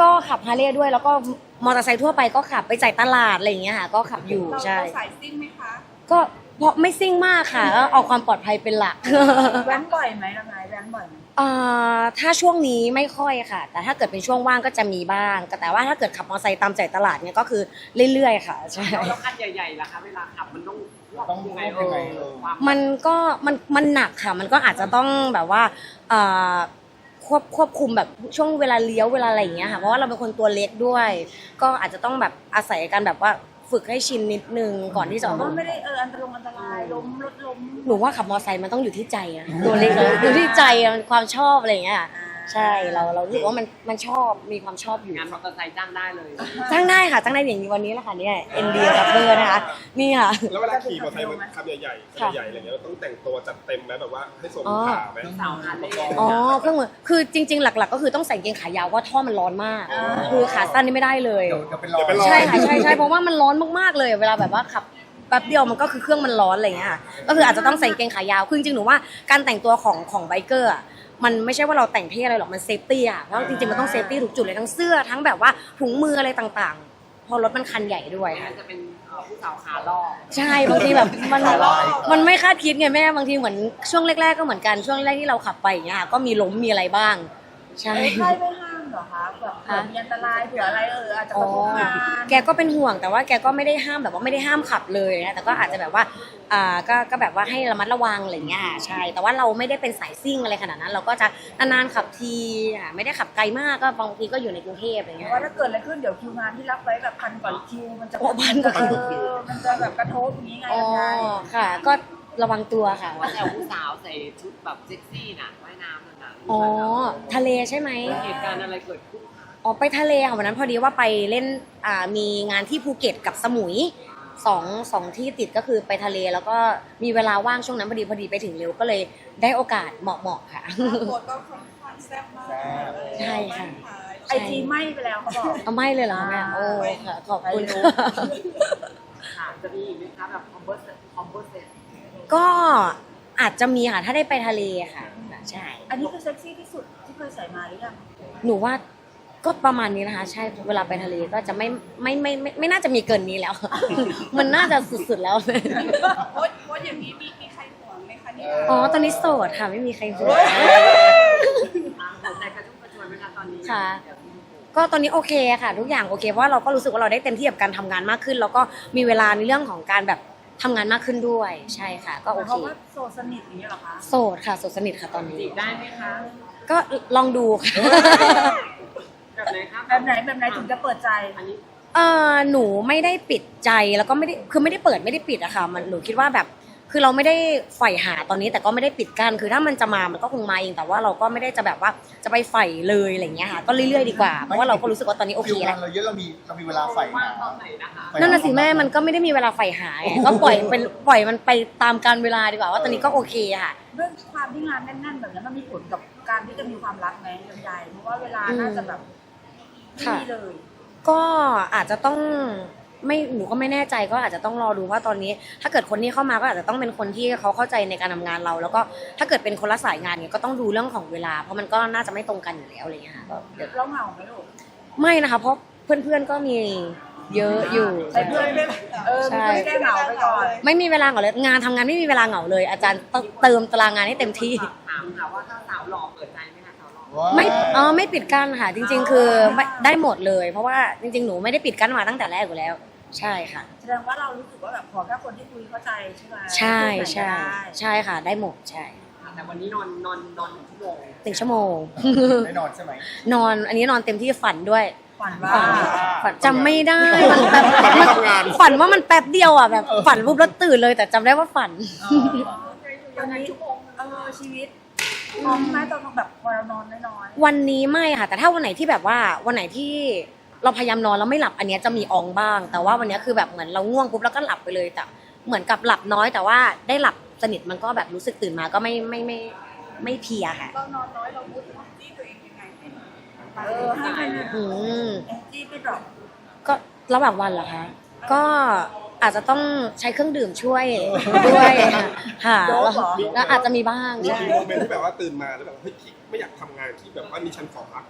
ก็ขับฮาร์เลย์ด้วย แล้วก็มอเตอร์ไซค์ทั่วไปก็ขับไปจ่ายตลาดอะไรอย่างเงี้ยค่ะ ก็ขับอยู่เราใช่ เราสายซิ่งไหมคะก็เพราะไม่ซิ่งมากค่ะก็เอาความปลอดภัยเป็นหลัก แว้นบ่อยไหมละไงแว้นบ่อยไหมอ่าถ้าช่วงนี้ไม่ค่อยค่ะ แต่ถ้าเกิดเป็นช่วงว่างก็จะมีบ้างแต่ว่าถ้าเกิดขับมอเตอร์ไซค์ตามใจตลาดเนี่ยก็คือเรื่อยๆค่ะใช่แล้วคันใหญ่ๆล่ะคะเวลาขับมันต้องต้องยังไงยังไงเอเอออความมันก็มันมันหนักค่ะ มันก็อาจจะต้องแบบว่าอ่า ควบควบคุมแบบช่วงเวลาเลี้ยวเวลาอะไรอย่างเงี้ยค่ะเพราะว่าเราเป็นคนตัวเล็กด้วย ก็อาจจะต้องแบบอาศัยการแบบว่าฝึกให้ชินนิดนึงก่อนที่จะอแต่อกว่ามาไม่ได้เอออันตรายอันตรายล้มรถล้มหนูว่าขับมอเตอร์ไซค์มันต้องอยู่ที่ใจอะตัวเล็กเลยอยู่ที่ใจอะมันความชอบอะไรอย่างเงี้ยค่ะ ใช่เราเรารู้สึกว่ามันมันชอบมีความชอบอยู่งานมอเตอร์ไซค์จ้างได้เลยจ้างได้ค่ะจ้างได้อย่างนี้วันนี้แหละค่ะเนี่ยเอ็นดีกับเบอร์นะคะนี่ค่ะแล้วเวลาขี่มอเตอร์ไซค์มันขับใหญ่ๆคันใหญ่ๆอะไรเงี้ยเราต้องแต่งตัวจัดเต็มไหมแบบว่าให้สมอ๋อขาไหมสาวฮาร์เลย์อ๋อเครื่องมือคือจริง ๆ หลัก ๆ ก็คือต้องใส่กางเกงขายาวเพราะท่อมันร้อนมาก คือขาสั้นนี่ไม่ได้เลยเดี๋ยวเดี๋ยวเป็นรอยใช่ค่ะใช่ใช่เพราะว่ามันร้อนมากๆเลย เวลาแบบว่าขับแป๊บเดียวมันก็คือเครื่องมันร้อนอะไรอย่างเงี้ยค่ะก็คืออาจจะต้องใส่กางเกงขายาว คือจริงๆหนูว่าการแต่งตัวของของไบเกอร์อะ มันไม่ใช่ว่าเราแต่งเท่อะไรหรอกมันเซฟตี้อะเพราะจริงๆมันต้องเซฟตี้ทุกจุดเลยทั้งเสื้อทั้งแบบว่าถุงมืออะไรต่างๆเพอรถมันคันใหญ่ด้วยค่ะ จะเป็นเอ่อผู้สาวขาล่อ ใช่บางทีแบบมันมันไม่คาดคิดไงแม่บางทีเหมือนช่วงแรกๆก็เหมือนกันช่วงแรกที่เราขับไปอย่างเงี้ยค่ะก็มีล้มมีอะไรบ้าง ใช่ไอ้ใครไม่ห้าม เหรอคะแบบเผื่อมีอันตรายเผื่ออะไรเอออาจจะอ๋กอระทบงานแกก็เป็นห่วงแต่ว่าแกก็ไม่ได้ห้ามแบบว่าไม่ได้ห้ามขับเลยนะแต่ก็อาจจะแบบว่าอ่าก็ก็แบบว่าให้ระมัดระวังอะไรอย่างเงี้ยค่ะใช่ แต่ว่าเราไม่ได้เป็นสายซิ่งอะไรขนาดนั้น เราก็จะนานๆขับทีค่ะไม่ได้ขับไกลมากก็บางทีก็อยู่ในกรุงเทพอะไรเพเงี้ราะยว่าถ้าเกิดอะไรขึ้นเดี๋ยวคิวงานที่รับไว้แบบพันกว่าคิวมันจะโอ้พันกว่าคิวเออมันจะแบบกระทบอย่างนี้ไงอ๋อยังไงค่ะ ก็ระวังตัวค่ะว่าแต่ผู้สาวใส่ชุดแบบเซ็กซี่น่ะว่ายน้ำน่ะนะ อ๋อทะเลใช่ไหมเหตุการณ์อะไรเกิดขึ้นอ๋อไปทะเลค่ะวันนั้นพอดีว่าไปเล่นอ่ามีงานที่ภูเก็ตกับสมุยสองสองที่ติดก็คือไปทะเลแล้วก็มีเวลาว่างช่วงนั้นพอดีพอดีไปถึงเร็วก็เลยได้โอกาสเหมาะเหมาะๆค่ะโคตรก็ค่อนข้างแซ่บมากใช่ค่ะไอจีไหม้ไปแล้วเขาบอกเอาไม่เลยเหรอแม่โอ้ค่ะขอบคุณไม่รู้ค่ะจะมีอีกไหมคะแบบคอมเบอร์เซ็ตคอมเบอร์เซ็ตก็อาจจะมีค่ะถ้าได้ไปทะเลค่ะ ใช่ อันนี้คือเซ็กซี่ที่สุดที่เคยใส่มาหรือยังหนูว่าก็ประมาณนี้นะคะ ใช่เวลาไปทะเลก็จะไม่ไม่ไม่ไม่ไม่น่าจะมีเกินนี้แล้ว มันน่าจะสุดๆแล้ว โพสโพสอย่างนี้มีมีใครห่วงไหมคะเนี่ยอ๋อตอนนี้โสดค่ะ ไม่มีใครห่วงหัวใจกระชุ่มกระชวยไหมคะตอนนี้ค่ะ ก็ตอนนี้โอเคค่ะ ทุกอย่างโอเคเพราะว่าเราก็รู้สึกว่าเราได้เต็มที่กับการทำงานมากขึ้น แล้วก็มีเวลาในเรื่องของการแบบ ทำงานมากขึ้นด้วยใช่ค่ะ ก็โอเพเคราะว่าโสดสนิทอย่างนี้ยเหรอคะโสดค่ะโสดสนิทค่ะตอนนี้จีบได้ไหมคะก็ลองดูค่ะแบบไหนคะแบบไหนแบบไหนถึงจะเปิดใจ อันนี้ เออหนูไม่ได้ปิดใจแล้วก็ไม่ได้คือไม่ได้เปิดไม่ได้ปิดอะค่ะมันหนูคิดว่าแบบ คือเราไม่ได้ใฝ่หาตอนนี้แต่ก็ไม่ได้ปิดกั้นคือถ้ามันจะมามันก็คงมาเองแต่ว่าเราก็ไม่ได้จะแบบว่าจะไปใฝ่เลยอะไรอย่างเงี้ยค่ะก็เรื่อยๆดีกว่าเพราะว่าเราก็รู้สึกว่าตอนนี้โอเคคิวแล้วงานเราเยอะเรามีเรามีเวลาใฝ่งาว่างนตอนไหนนะคะนั่นน่ะสิแม่มันก็ไม่ได้มีเวลาใฝ่หาไงก็ปล่อยเป็นปล่อยมันไปตามการเวลาดีกว่าว่าตอนนี้ก็โอเคค่ะเรื่องความที่งานแน่นๆแบบนี้มันมีผลกับการที่จะมีความรักไหมลำไยเพราะว่าเวลาน่าจะแบบไม่ค่ะมีเลย ก็อาจจะต้อง ไม่หนูก็ไม่แน่ใจก็อาจจะต้องรอดูว่าตอนนี้ ถ้าเกิดคนที่เข้ามาก็อาจจะต้องเป็นคนที่เขาเข้าใจในการทำงานเรา แล้วก็ถ้าเกิดเป็นคนละสายงานเนี่ยก็ต้องดูเรื่องของเวลา เพราะมันก็น่าจะไม่ตรงกันอยู่แล้วอะไรเงี้ยค่ะก็เดี๋ยวเราเหงาไหมลูกไม่นะคะ เพราะเพื่อนๆก็มีเยอะอยู่ใช้เพื่อนเออใช่มีเพื่อนแก้เหงาไปก่อนไม่มีเวลาเหงาเลยงานทำงานไม่มีเวลาเหงาเลย อาจารย์ต้องเติมตารางงานให้เต็มที่ถามค่ะว่าถ้าสาวหล่อเปิดใจไหมคะสาวหล่อว้าวไม่อ๋อไม่ปิดกั้นค่ะจริง ๆ คือไม่ได้หมดเลย เพราะว่าจริง ๆ หนูไม่ได้ปิดกั้นมาตั้งแต่แรกอยู่แล้ว ใช่ค่ะ แสดงว่าเรารู้สึกว่าแบบขอแค่คนที่คุยเข้าใจใช่ไหมใช่พูดไหนก็ใช่ได้ใช่ค่ะ ได้หมดใช่แต่วันนี้นอนนอนนอนหนึ่งชั่วโมงหนึ่งชั่วโมงไม่นอนใช่ไหมนอนอันนี้นอนเต็มที่ฝันด้วยฝันว่าฝันฝันจำไม่ได้มันแบบมันฝันว่ามันแป๊บเดียวอะแบบฝันปุ๊บแล้วตื่นเลย แต่จำได้ว่าฝันตอนนี้เออชีวิตพร้อมไหมตอนแบบพอเรานอนน้อยวันนี้ไม่ค่ะ แต่ถ้าวันไหนที่แบบว่าวันไหนที่ เราพยายามนอนแล้วไม่หลับอันเนี้ยจะมีอองบ้าง แต่ว่าวันเนี้ยคือแบบเหมือนเราง่วงปุ๊บแล้วก็หลับไปเลยแต่เหมือนกับหลับน้อยแต่ว่าได้หลับสนิทมันก็แบบรู้สึกตื่นมาก็ไม่ไม่ไม่ไม่เพลียค่ะๆเรานอนน้อยเราพูดจี้ตัวเองยังไงเออให้มันอืมแอนจี้ไปดรอปก็ระหว่างวันเหรอคะก็อาจจะต้องใช้เครื่องดื่มช่วยด้วยค่ะแล้วแล้วอาจจะมีบ้างมีใช่มีโมเมนต์ที่แบบว่าตื่นมาแล้วแบบเฮ้ยขี้ไม่อยากทำงานที่แบบว่านี่ฉันขอพัก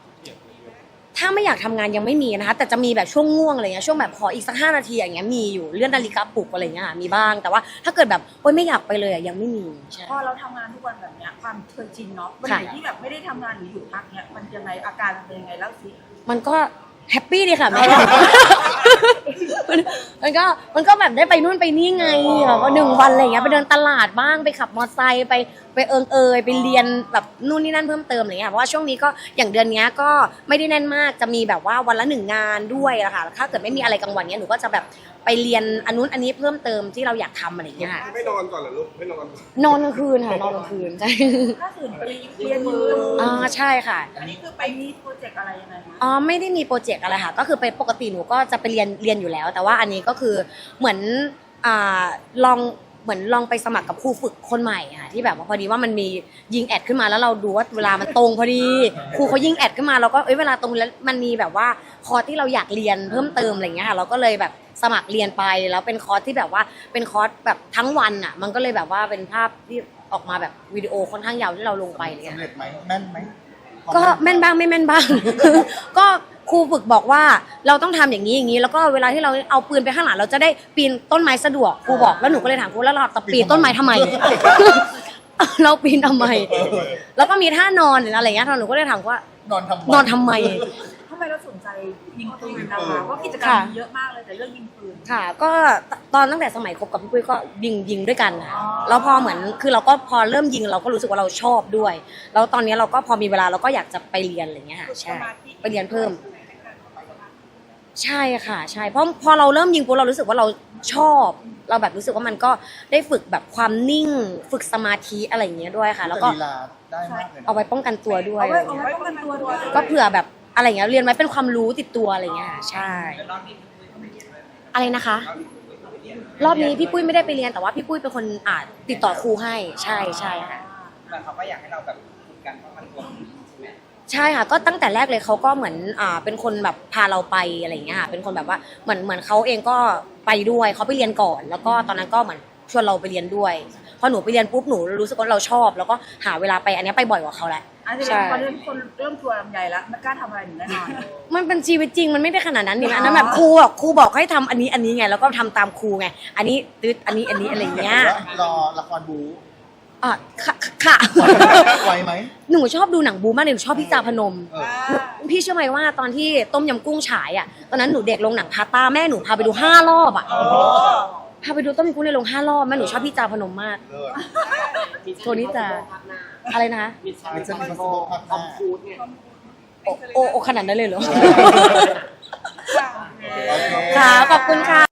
ถ้าไม่อยากทำงานยังไม่มีนะคะแต่จะมีแบบช่วงง่วงอะไรเงี้ยช่วงแบบขออีกสักห้านาทีอย่างเงี้ยมีอยู่เลื่อนนาฬิกาปลุกอะไรเงี้ยค่ะมีบ้าง แต่ว่าถ้าเกิดแบบโอ๊ยไม่อยากไปเลยอะยังไม่มีใช่พอเราทำงานทุกวันแบบเนี้ยความเคยชินเนาะวันค่ะไหนที่แบบไม่ได้ทำงานหรือหยุดพักเนี้ยมันยังไงอาการมันเป็นยังไงแล้วสิมันก็ แฮปปี้ดีค่ะแม่ มันมันก็มันก็แบบได้ไปนู่นไปนี่ไงแบบว่าหนึ่งวันอะไรเงี้ยไปเดินตลาดบ้างไปขับมอเตอร์ไซค์ไปไปเอิงเอยไปเรียนแบบนู่นนี่นั่นเพิ่มเติมอะไรเงี้ยเพราะว่าช่วงนี้ก็อย่างเดือนเนี้ยก็ไม่ได้แน่นมากจะมีแบบว่าวันละหนึ่งงานด้วยอะค่ะถ้าเกิดไม่มีอะไรกลางวันเนี้ยหนูก็จะแบบ ไปเรียนอันนู้นอันนี้เพิ่มเติมที่เราอยากทำอะไรเงี้ยค่ะไม่นอนก่อนเหรอลูกไม่นอนนอนกลางคืนค่ะนอนกลางคืนใช่ถ้าตื่นไปเรียนมืออ่าใช่ค่ะ อันนี้คือไปมีโปรเจกต์อะไรยังไงคะอ๋อไม่ได้มีโปรเจกต์อะไรค่ะ ก็คือไปปกติหนูก็จะไปเรียนเรียนอยู่แล้ว แต่ว่าอันนี้ก็คือเหมือนอ่าลองเหมือนลองไปสมัครกับครูฝึกคนใหม่ค่ะที่แบบว่าพอดีว่ามันมียิงแอดขึ้นมาแล้วเราดูว่าเวลามันตรงพอดีครูเขายิงแอดขึ้นมาเราก็เอ้ยเวลาตรงแล้วมันมีแบบว่าคอร์สที่เราอยากเรียนเพิ่มเติมอะไรเงี้ยค่ะเราก็เลยแบบ สมัครเรียนไปแล้วเป็นคอร์สที่แบบว่าเป็นคอร์สแบบทั้งวันอะ มันก็เลยแบบว่าเป็นภาพที่ออกมาแบบวิดีโอค่อนข้างยาวที่เราลงไปเลยสำอะเร็จไหมแม่นไหมก็แม่นบ้างไม่แม่นบ้าง ก็ครูฝึกบอกว่าเราต้องทำอย่างนี้อย่างนี้ แล้วก็เวลาที่เราเอาปืนไปข้างหลังเราจะได้ปีนต้นไม้สะดวกครูบอกแล้วหนูก็เลยถามครูแล้วเราจะปีนต้นไม้ทำไม เราปีนทำไม แล้วก็มีท่านอนหรืออะไรอย่างเงี้ยหนูก็เลยถามว่านอนทำนอนทำไม ทำไมเราสนใจยิงปืนนะคะเพราะกิจกรรมค่ะมีเยอะมากเลยแต่เรื่องยิงปืน ค่ะ ก็ตอนตั้งแต่สมัยคบกับพี่ปุ้ยก็ยิงยิงด้วยกันค่ะอ๋อแล้วพอเหมือนคือเราก็พอเริ่มยิงเราก็รู้สึกว่าเราชอบด้วย แล้วตอนนี้เราก็พอมีเวลาเราก็อยากจะไปเรียนอะไรอย่างเงี้ยค่ะใช่ไปเรียนเพิ่ม ใช่ค่ะ ใช่เพราะพอเราเริ่มยิงปุ๊บเรารู้สึกว่าเราชอบเราแบบรู้สึกว่ามันก็ได้ฝึกแบบความนิ่ง ฝึกสมาธิอะไรอย่างเงี้ยด้วยค่ะ แล้วก็ลีลาได้มากเลยนะเอาไว้ป้องกันตัวด้วยเอาไว้เอาไว้ป้องกันตัวด้วยก็เผื่อแบบ อะไรอย่างเงี้ยเรียนไว้เป็นความรู้ติดตัวอะไรอย่างเงี้ยค่ะใช่ อะไรนะคะ รอบนี้พี่ปุ้ยไม่ได้ไปเรียนแต่ว่าพี่ปุ้ยเป็นคนอ่าติดต่อครูให้ ใช่ใช่ค่ะ แต่เขาก็อยากให้เราแบบฝึกกันเพราะมันตัวใช่ไหมใช่ค่ะก็ตั้งแต่แรกเลยเขาก็เหมือนอ่าเป็นคนแบบพาเราไปอะไรอย่างเงี้ยค่ะเป็นคนแบบว่าเหมือนเหมือนเขาเองก็ไปด้วยเขาไปเรียนก่อน แล้วก็ตอนนั้นก็เหมือนชวนเราไปเรียนด้วย พอหนูไปเรียนปุ๊บหนูรู้สึกว่าเราชอบ แล้วก็หาเวลาไปอันเนี้ยไปบ่อยกว่าเขาแหละอันนี้ใช่ตอนนี้คนเริ่มทัวร์ลำไยแล้วไม่กล้าทำอะไรหนูแน่นอน มันเป็นชีวิตจริงมันไม่ได้ขนาดนั้นนี่นะอันนั้นแบบครูบอกครูบอกให้ทำอันนี้อันนี้ไงแล้วก็ทำตามครูไงอันนี้ตืดอันนี้อันนี้อะไรอย่างเงี้ยหรือว่ารอละครบูอะค่ะค่ะ ไวไหมหนูชอบดูหนังบูมากเลยหนูชอบพี่จาพนม เออ พี่เชื่อไหมว่าตอนที่ต้มยำกุ้งฉายอะตอนนั้นหนูเด็กลงหนังพาต้าแม่หนูพาไปดูห้ารอบอะ พาไปดูต้มยำกุ้งในโรงห้ารอบแม่หนูชอบพี่จาพนมมากเลิศโทนี่จ้าอะไรนะคะมิชชั่น Mission คอ Impossible ภาคหคอน้ามพูดเนี่ย โอโอโอขนาดนั้นเลยเหรอ โอเค ค่ะขอบคุณค่ะ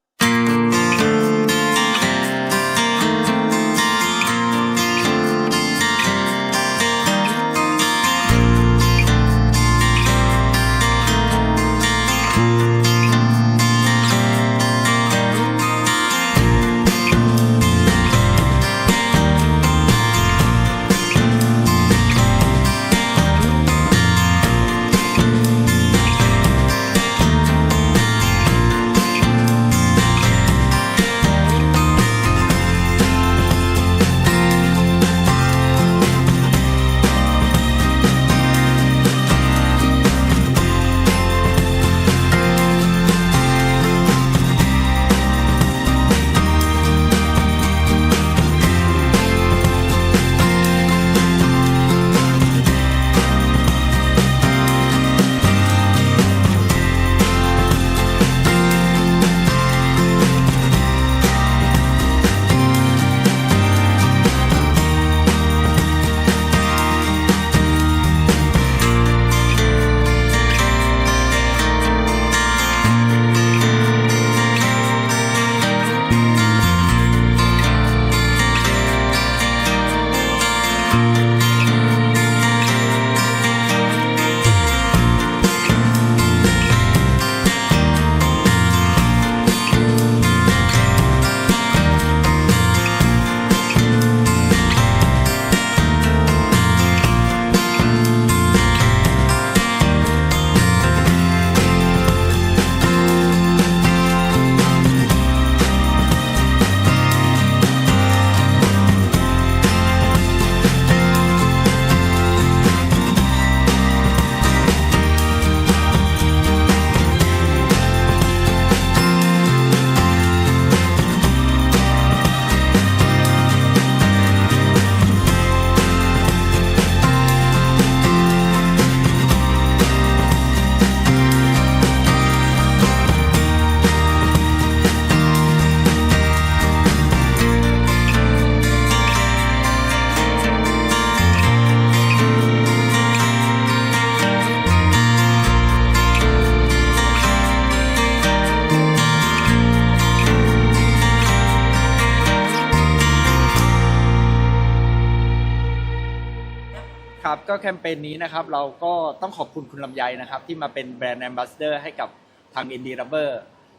แคมเปญนี้นะครับเราก็ต้องขอบคุณคุณลำไยนะครับที่มาเป็นแบรนด์แอมบาสเดอร์ให้กับทาง Indie Rubber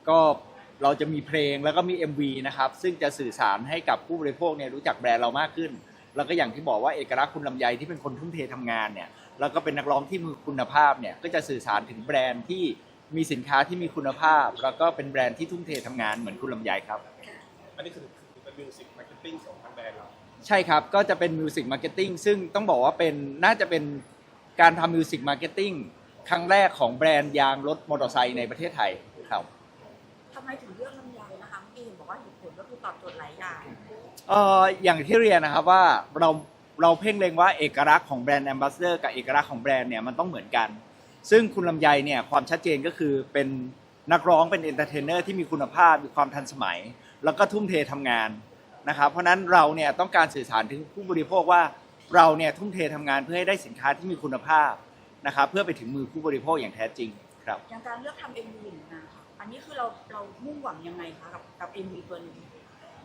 ก็เราจะมีเพลงแล้วก็มี MV นะครับซึ่งจะสื่อสารให้กับผู้บริโภคเนี่ยรู้จักแบรนด์เรามากขึ้น แล้วก็อย่างที่บอกว่าเอกลักษณ์คุณลำไยที่เป็นคนทุ่มเททำงานเนี่ยแล้วก็เป็นนักร้องที่มีคุณภาพเนี่ยก็จะสื่อสารถึงแบรนด์ที่มีสินค้าที่มีคุณภาพ แล้วก็เป็นแบรนด์ที่ทุ่มเททำงานเหมือนคุณลำไยครับอันนี้คือเป็นมิวสิกมาร์เก็ตติ้งของทางแบรนด์เรา ใช่ครับ ก็จะเป็นมิวสิกมาร์เก็ตติ้งซึ่งต้องบอกว่าเป็นน่าจะเป็นการทำมิวสิกมาร์เก็ตติ้งครั้งแรกของแบรนด์ยางรถมอเตอร์ไซค์ในประเทศไทยครับทำไมถึงเลือกลำไยนะคะเมื่อกี้เห็นบอกว่าเหตุผลก็คือตอบโจทย์หลายอย่างเอ่ออย่างที่เรียนนะครับว่าเราเราเพ่งเล็งว่าเอกลักษณ์ของแบรนด์แอมบาสเดอร์กับเอกลักษณ์ของแบรนด์เนี่ยมันต้องเหมือนกัน ซึ่งคุณลำไยเนี่ยความชัดเจนก็คือเป็นนักร้องเป็นเอนเตอร์เทนเนอร์ที่มีคุณภาพมีความทันสมัย แล้วก็ทุ่มเททำงาน นะครับ เพราะฉะนั้นเราเนี่ยต้องการสื่อสารถึงผู้บริโภคว่าเราเนี่ยทุ่มเททำงานเพื่อให้ได้สินค้าที่มีคุณภาพนะครับเพื่อไปถึงมือผู้บริโภคอย่างแท้จริงครับอย่างการเลือกทำเอ็มวีนะคะอันนี้คือเราเรามุ่งหวังยังไงคะกับกับเอ็มวีตัวนี้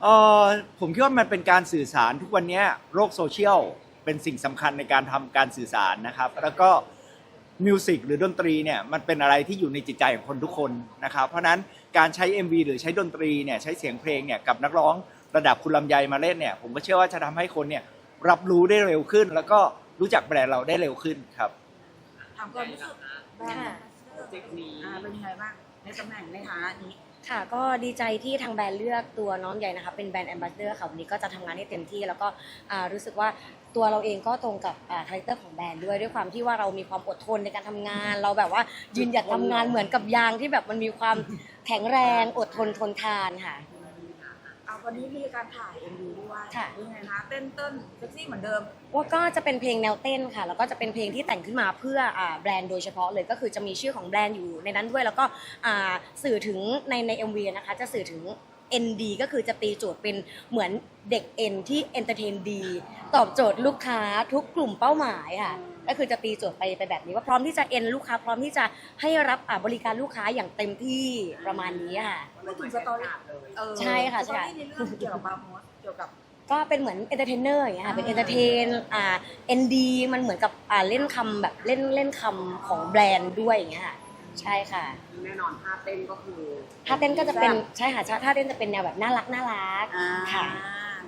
เออผมคิดว่ามันเป็นการสื่อสารทุกวันเนี้ยโลกโซเชียลเป็นสิ่งสำคัญในการทำการสื่อสารนะครับ แล้วก็มิวสิกหรือดนตรีเนี่ยมันเป็นอะไรที่อยู่ในจิตใจของคนทุกคนนะครับ เพราะฉะนั้นการใช้ MV หรือใช้ดนตรีเนี่ยใช้เสียงเพลงเนี่ยกับนักร้อง ระดับคุณลำไยมาเล่นเนี่ย ผมก็เชื่อว่าจะทำให้คนเนี่ยรับรู้ได้เร็วขึ้น แล้วก็รู้จักแบรนด์เราได้เร็วขึ้นครับถามก่อนรู้สึกแบรนด์ค่ะโปรเจกต์นี้อ่าเป็นยังไงบ้างในตำแหน่งในฐานะนี้ค่ะก็ดีใจที่ทางแบรนด์เลือกตัวน้องใหญ่นะคะเป็นแบรนด์แอมบาสเดอร์ค่ะวันนี้ก็จะทำงานให้เต็มที่ แล้วก็อ่ารู้สึกว่าตัวเราเองก็ตรงกับคาแรคเตอร์ของแบรนด์ด้วยด้วยความที่ว่าเรามีความอดทนในการทำงาน เราแบบว่ายืนหยัดทำงานเหมือนกับยางที่แบบมันมีความแข็งแรงอดทนทนทานค่ะเอา วันนี้มีการถ่ายเอ็มวีด้วยค่ะเป็นยังไงคะเต้นเต้นเซ็กซี่เหมือนเดิม ว่าก็จะเป็นเพลงแนวเต้นค่ะ แล้วก็จะเป็นเพลงที่แต่งขึ้นมาเพื่ออ่าแบรนด์โดยเฉพาะเลยก็คือจะมีชื่อของแบรนด์อยู่ในนั้นด้วย แล้วก็อ่าสื่อถึงในใน MV นะคะ จะสื่อถึง ND ก็คือจะตีโจทย์เป็นเหมือนเด็กเอ็นที่เอนเตอร์เทนดี ตอบโจทย์ลูกค้าทุกกลุ่มเป้าหมายค่ะ ก็คือจะตีโจทย์ไปไปแบบนี้ว่าพร้อมที่จะเอ็นลูกค้าพร้อมที่จะให้รับอ่าบริการลูกค้าอย่างเต็มที่ประมาณนี้ค่ะ พูดถึงสตอรี่เออใช่ค่ะสใช่ตอรี่ในเรื่องเกี่ยวกับบาร์โฮสเกี่ยวกับ ก็เป็นเหมือนเอนเตอร์เทนเนอร์อย่างเงี้ยค่ะเป็นเอนเตอร์เทนอ่าเอ็นดีมันเหมือนกับอ่าเล่นคำแบบเล่นเล่นคำของแบรนด์ด้วยอย่างเงี้ยค่ะใช่ค่ะ แน่นอนท่าเต้นก็คือถ้าเต้นก็จะเป็นใช่ค่ะถ้าเต้นจะเป็นแนวแบบน่ารักน่ารัก อ่าค่ะ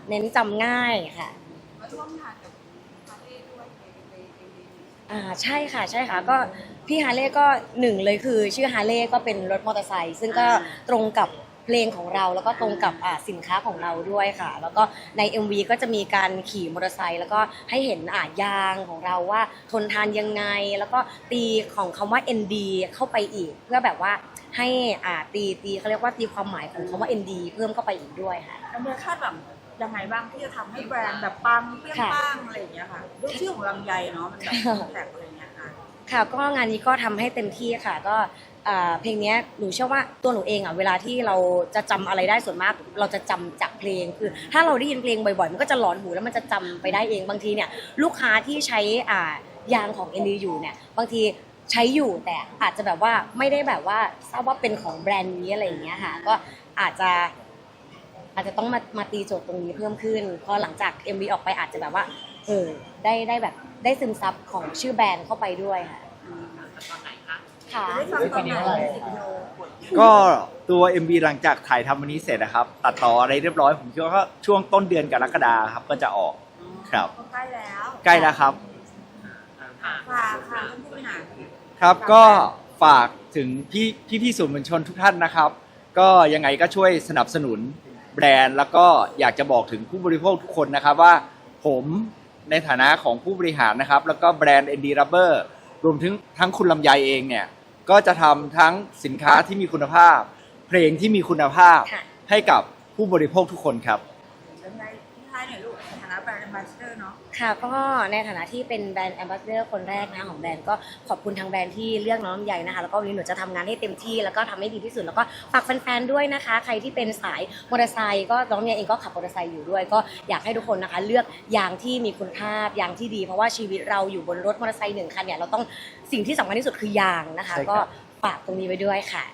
เน้นจำง่ายค่ะ มาร่วมงานกับคาเฟ่ด้วยในในในใน อ่าใช่ค่ะใช่ค่ะก็พี่ฮาเลย์ก็หนึ่งเลยคือ ชื่อฮาเลย์ก็เป็นรถมอเตอร์ไซค์ซึ่งก็ตรงกับเพลงของเราแล้วก็ตรงกับอ่าสินค้าของเราด้วยค่ะ แล้วก็ใน MV ก็จะมีการขี่มอเตอร์ไซค์แล้วก็ให้เห็นอ่ายางของเราว่าทนทานยังไง แล้วก็ตีของคำว่า ND เข้าไปอีก เพื่อแบบว่าให้อ่าตีตีเขาเรียกว่าตีความหมายของคำว่า ND เพิ่มเข้าไปอีกด้วยค่ะลำไยคาดหวัง ยังไงบ้างที่จะทำให้แบรนด์แบบปังเปรี้ยงค่ะปังอะไรอย่างเงี้ยค่ะด้วยชื่อของลำไยเนาะมันแบบค่ะแตกอะไรอย่างเงี้ยค่ะค่ะก็งานนี้ก็ทำให้เต็มที่ค่ะ ก็อ่าเพลงเนี้ยหนูเชื่อว่าตัวหนูเองอะเวลาที่เราจะจำอะไรได้ส่วนมาก เราจะจำจากเพลงคือ ถ้าเราได้ยินเพลงบ่อยๆ มันก็จะหลอนหูแล้วมันจะจำไปได้เองบางทีเนี่ยลูกค้าที่ใช้อ่ายางของ n ออยู่เนี่ยบางทีใช้อยู่แต่อาจจะแบบว่าไม่ได้แบบว่าทราบว่าเป็นของแบรนด์นี้อะไรอย่างเงี้ยค่ะก็อาจจะ อาจจะต้องมามาตีโจทย์ตรงนี้เพิ่มขึ้นเพราะหลังจาก MV ออกไปอาจจะแบบว่าเออได้ได้แบบได้ซึมซับของชื่อแบรนด์เข้าไปด้วยค่ะตอนไหนคะค่ะจะได้ฟังตอนไหนสิบโลก็ตัว MV หลังจากถ่ายทำวันนี้เสร็จนะครับ ตัดต่ออะไรเรียบร้อย ผมคิดว่าก็ช่วงต้นเดือนกรกฎาครับก็จะออกครับก็ใกล้แล้วใกล้แล้วครับค่ะค่ะค่ะท่านผู้บริหารครับก็ฝากถึงพี่พี่พี่ๆสื่อมวลชนทุกท่านนะครับ ก็ยังไงก็ช่วยสนับสนุน แบรนด์ แล้วก็อยากจะบอกถึงผู้บริโภคทุกคนนะครับว่าผมในฐานะของผู้บริหารนะครับ แล้วก็แบรนด์ ND Rubber รวมถึงทั้งคุณลำไยเองเนี่ย ก็จะทำทั้งสินค้าที่มีคุณภาพ เพลงที่มีคุณภาพค่ะให้กับผู้บริโภคทุกคนครับยังไงพี่ ท้ายหน่อยลูกในฐานะแบรนด์แอมบาสเดอร์เนาะค่ะก็ในฐานะที่เป็นแบรนด์แอมบาสเดอร์คนแรกนะคะของแบรนด์ก็ขอบคุณทางแบรนด์ที่เลือกน้องลำไยนะคะแล้วก็วันนี้หนูจะทำงานให้เต็มที่แล้วก็ทำให้ดีที่สุดแล้วก็ฝากแฟนๆด้วยนะคะ ใครที่เป็นสายมอเตอร์ไซค์ก็น้องลำไยเองก็ขับมอเตอร์ไซค์อยู่ด้วย ก็อยากให้ทุกคนนะคะ เลือกยางที่มีคุณภาพยางที่ดี เพราะว่าชีวิตเราอยู่บนรถมอเตอร์ไซค์หนึ่งคันเนี่ยเราต้องสิ่งที่สำคัญที่สุดคือยางนะคะ ใช่ครับ ก็ฝากตรงนี้ไว้ด้วยค่ะ